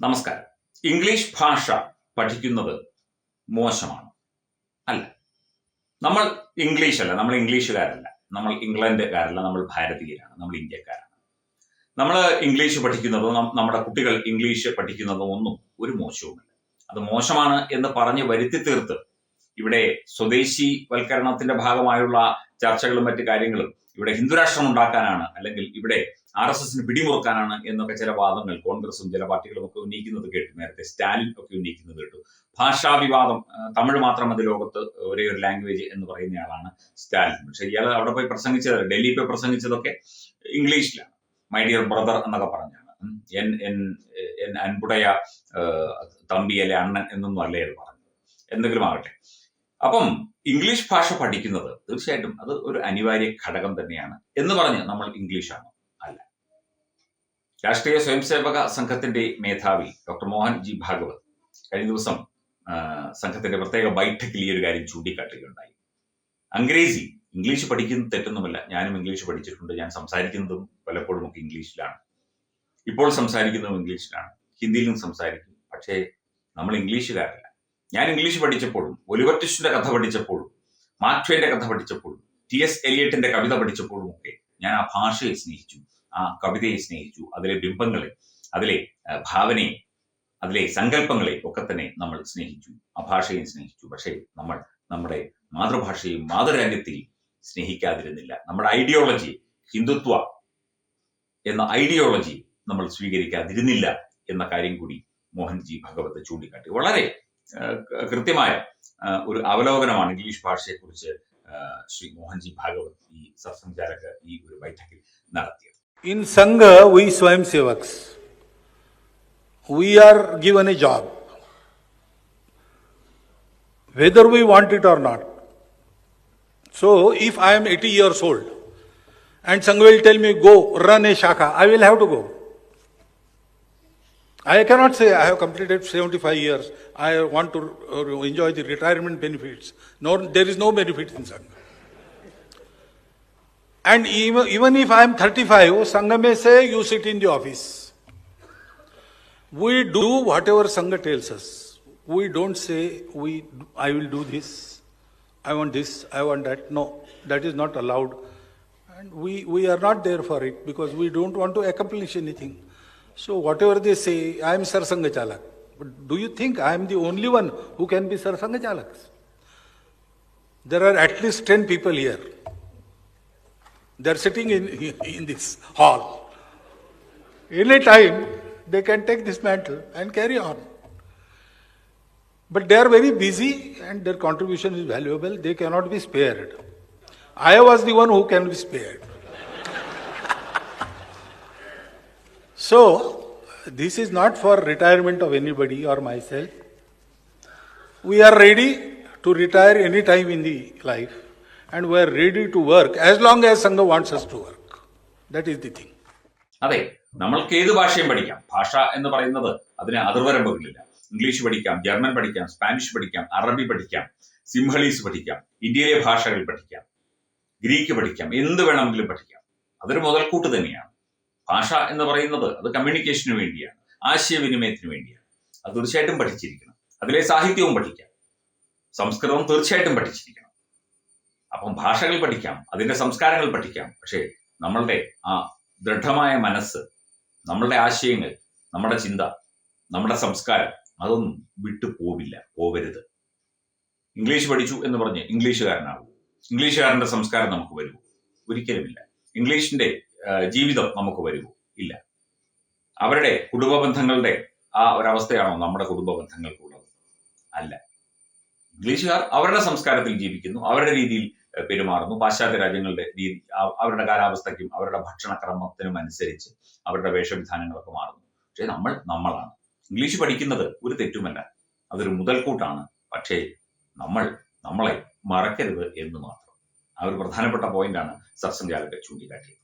നമസ്കാരം. ഇംഗ്ലീഷ് ഭാഷ പഠിക്കുന്നത് മോശമാണ്. അല്ല നമ്മൾ ഇംഗ്ലീഷ് അല്ല നമ്മൾ ഇംഗ്ലീഷുകാരല്ല. നമ്മൾ ഇംഗ്ലണ്ടുകാരല്ല നമ്മൾ ഭാരതീയരാണ് നമ്മൾ ഇന്ത്യക്കാരാണ്. നമ്മൾ ഇംഗ്ലീഷ് പഠിക്കുന്നതോ നമ്മുടെ കുട്ടികൾ ഇംഗ്ലീഷ് പഠിക്കുന്നതോ ഒന്നും ഒരു മോശവുമില്ല. അത് മോശമാണ് എന്ന് പറഞ്ഞ് വരുത്തി തീർത്ത് ഇവിടെ സ്വദേശി വൽക്കരണത്തിന്റെ ഭാഗമായുള്ള ചർച്ചകളും മറ്റു കാര്യങ്ങളും ഇവിടെ ഹിന്ദുരാഷ്ട്രം ഉണ്ടാക്കാനാണ് അല്ലെങ്കിൽ ഇവിടെ ആർ എസ് എസിന് പിടിമുറുക്കാനാണ് എന്നൊക്കെ ചില വാദങ്ങൾ കോൺഗ്രസും ചില പാർട്ടികളും ഒക്കെ ഉന്നയിക്കുന്നത് കേട്ടു നേരത്തെ. സ്റ്റാലിൻ ഒക്കെ ഉന്നയിക്കുന്നത് കേട്ടു. ഭാഷാ വിവാദം തമിഴ് മാത്രം അത് ലോകത്ത് ഒരേ ഒരു ലാംഗ്വേജ് എന്ന് പറയുന്നയാളാണ് സ്റ്റാലിൻ. പക്ഷെ ഇയാൾ അവിടെ പോയി പ്രസംഗിച്ചത് ഡൽഹി പോയി പ്രസംഗിച്ചതൊക്കെ ഇംഗ്ലീഷിലാണ്. മൈ ഡിയർ ബ്രദർ എന്നൊക്കെ പറഞ്ഞാണ്. എൻ എൻ എൻ അൻപുടയ തമ്പി അല്ലെ അണ്ണൻ എന്നൊന്നും അല്ലേ അത് പറഞ്ഞത് എന്തെങ്കിലും ആകട്ടെ അപ്പം ഇംഗ്ലീഷ് ഭാഷ പഠിക്കുന്നത് തീർച്ചയായിട്ടും അത് ഒരു അനിവാര്യ ഘടകം തന്നെയാണ് എന്ന് പറഞ്ഞ് നമ്മൾ ഇംഗ്ലീഷാണ്. രാഷ്ട്രീയ സ്വയംസേവക സംഘത്തിന്റെ മേധാവി ഡോക്ടർ മോഹൻ ജി ഭാഗവത് കഴിഞ്ഞ ദിവസം സംഘത്തിന്റെ പ്രത്യേക ബൈഠക്കിൽ ഈ ഒരു കാര്യം ചൂണ്ടിക്കാട്ടുകയുണ്ടായി. അംഗ്രേജി ഇംഗ്ലീഷ് പഠിക്കുന്നത് തെറ്റൊന്നുമല്ല. ഞാനും ഇംഗ്ലീഷ് പഠിച്ചിട്ടുണ്ട്. ഞാൻ സംസാരിക്കുന്നതും പലപ്പോഴും ഒക്കെ ഇംഗ്ലീഷിലാണ്. ഇപ്പോൾ സംസാരിക്കുന്നതും ഇംഗ്ലീഷിലാണ്. ഹിന്ദിയിലും സംസാരിക്കും. പക്ഷേ നമ്മൾ ഇംഗ്ലീഷുകാരല്ല. ഞാൻ ഇംഗ്ലീഷ് പഠിച്ചപ്പോഴും ഒലിവർ ട്വിസ്റ്റിന്റെ കഥ പഠിച്ചപ്പോഴും മാർക്ട്വെന്റെ കഥ പഠിച്ചപ്പോഴും ടി എസ് എലിയറ്റിന്റെ കവിത പഠിച്ചപ്പോഴും ഒക്കെ ഞാൻ ആ ഭാഷയെ സ്നേഹിച്ചു ആ കവിതയെ സ്നേഹിച്ചു അതിലെ ബിംബങ്ങളെ അതിലെ ഭാവനയെ അതിലെ സങ്കല്പങ്ങളെ ഒക്കെ തന്നെ നമ്മൾ സ്നേഹിച്ചു ആ ഭാഷയെ സ്നേഹിച്ചു. പക്ഷേ നമ്മൾ നമ്മുടെ മാതൃഭാഷയും മാതൃരാജ്യത്തെയും സ്നേഹിക്കാതിരുന്നില്ല. നമ്മുടെ ഐഡിയോളജി ഹിന്ദുത്വ എന്ന ഐഡിയോളജി നമ്മൾ സ്വീകരിക്കാതിരുന്നില്ല എന്ന കാര്യം കൂടി മോഹൻജി ഭഗവത് ചൂണ്ടിക്കാട്ടി. വളരെ കൃത്യമായ ഒരു അവലോകനമാണ് ഇംഗ്ലീഷ് ഭാഷയെക്കുറിച്ച് ആ, ശ്രീ മോഹൻജി ഭാഗവത് ഈ സത്സംചാരക ഈ ഒരു ബൈഠക്കിൽ നടത്തിയത് In Sangha, we Swayam Sevaks. We are given a job. Whether we want it or not. So, if I am 80 years old and Sangha will tell me, go run a shaka, I will have to go. I cannot say I have completed 75 years, I want to uh, enjoy the retirement benefits. No, there is no benefit in Sangha. And even, even if I am 35, Sangha may say, you sit in the office. We do whatever Sangha tells us. We don't say, we, I will do this, I want this, I want that. No, that is not allowed. And we, we are not there for it because we don't want to accomplish anything. So whatever they say, I am Sarsanga Chalak. But do you think I am the only one who can be Sarsanga Chalaks? There are at least 10 people here. They are sitting in, in this hall. Any time they can take this mantle and carry on. But they are very busy and their contribution is valuable. They cannot be spared. I was the one who can be spared. So, this is not for retirement of anybody or myself. We are ready to retire any time in the life and we are ready to work as long as Sangha wants us to work. That is the thing. അതെ നമ്മൾക്ക് ഏത് ഭാഷയും പഠിക്കാം ഭാഷ എന്ന് പറയുന്നത് അതിന് അതിർവരമ്പുകളില്ല ഇംഗ്ലീഷ് പഠിക്കാം ജർമ്മൻ പഠിക്കാം സ്പാനിഷ് പഠിക്കാം അറബി പഠിക്കാം സിംഹളീസ് പഠിക്കാം ഇന്ത്യയിലെ ഭാഷകൾ പഠിക്കാം ഗ്രീക്ക് പഠിക്കാം എന്ത് വേണമെങ്കിലും പഠിക്കാം അതൊരു മുതൽക്കൂട്ട് തന്നെയാണ് ഭാഷ എന്ന് പറയുന്നത് അത് കമ്മ്യൂണിക്കേഷന് വേണ്ടിയാണ് ആശയവിനിമയത്തിന് വേണ്ടിയാണ്. അത് തീർച്ചയായിട്ടും പഠിച്ചിരിക്കണം. അതിലെ സാഹിത്യവും പഠിക്കാം. സംസ്കൃതം തീർച്ചയായിട്ടും പഠിച്ചിരിക്കണം. അപ്പം ഭാഷകൾ പഠിക്കാം അതിന്റെ സംസ്കാരങ്ങൾ പഠിക്കാം. പക്ഷേ നമ്മളുടെ ആ ദൃഢമായ മനസ്സ് നമ്മളുടെ ആശയങ്ങൾ നമ്മുടെ ചിന്ത നമ്മുടെ സംസ്കാരം അതൊന്നും വിട്ടു പോവില്ല പോവരുത്. ഇംഗ്ലീഷ് പഠിച്ചു എന്ന് പറഞ്ഞ് ഇംഗ്ലീഷുകാരനാകും ഇംഗ്ലീഷുകാരന്റെ സംസ്കാരം നമുക്ക് വരുമോ ഒരിക്കലുമില്ല. ഇംഗ്ലീഷിന്റെ ജീവിതം നമുക്ക് വരുമോ? ഇല്ല. അവരുടെ കുടുംബ ബന്ധങ്ങളുടെ ആ ഒരവസ്ഥയാണോ നമ്മുടെ കുടുംബ ബന്ധങ്ങൾക്കുള്ളത് അല്ല. ഇംഗ്ലീഷുകാർ അവരുടെ സംസ്കാരത്തിൽ ജീവിക്കുന്നു അവരുടെ രീതിയിൽ പെരുമാറുന്നു. പാശ്ചാത്യ രാജ്യങ്ങളുടെ രീതി അവരുടെ കാലാവസ്ഥയ്ക്കും അവരുടെ ഭക്ഷണക്രമത്തിനും അനുസരിച്ച് അവരുടെ വേഷവിധാനങ്ങളൊക്കെ മാറുന്നു. പക്ഷേ നമ്മൾ നമ്മളാണ്. ഇംഗ്ലീഷ് പഠിക്കുന്നത് ഒരു തെറ്റുമല്ല. അതൊരു മുതൽക്കൂട്ടാണ്. പക്ഷേ നമ്മൾ നമ്മളെ മറക്കരുത് എന്ന് മാത്രം. ആ ഒരു പ്രധാനപ്പെട്ട പോയിന്റാണ് സത്സംഗാലൊക്കെ ചൂണ്ടിക്കാട്ടിയത്.